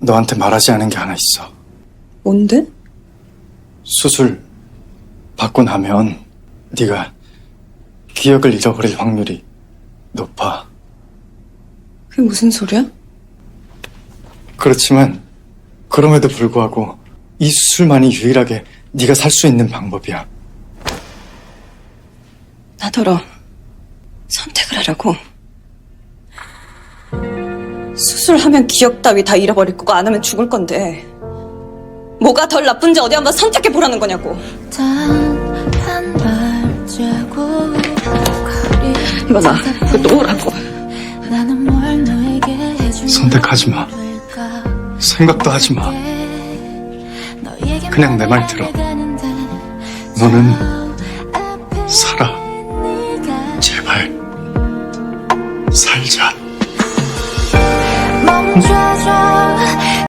너한테 말하지 않은 게 하나 있어. 뭔데? 수술 받고 나면 네가 기억을 잃어버릴 확률이 높아. 그게 무슨 소리야? 그렇지만 그럼에도 불구하고 이 수술만이 유일하게 네가 살 수 있는 방법이야. 나더러 선택을 하라고. 수술하면 기억 따위 다 잃어버릴 거고 안 하면 죽을 건데 뭐가 덜 나쁜지 어디 한번 선택해 보라는 거냐고. 단한 발자국 거리 이거나 그거 놓으라고. 나는 뭘 너에게 해줄 선택하지 마. 생각도 하지 마. 그냥 내 말 들어. 너는 살아. 제발 살자. 假装。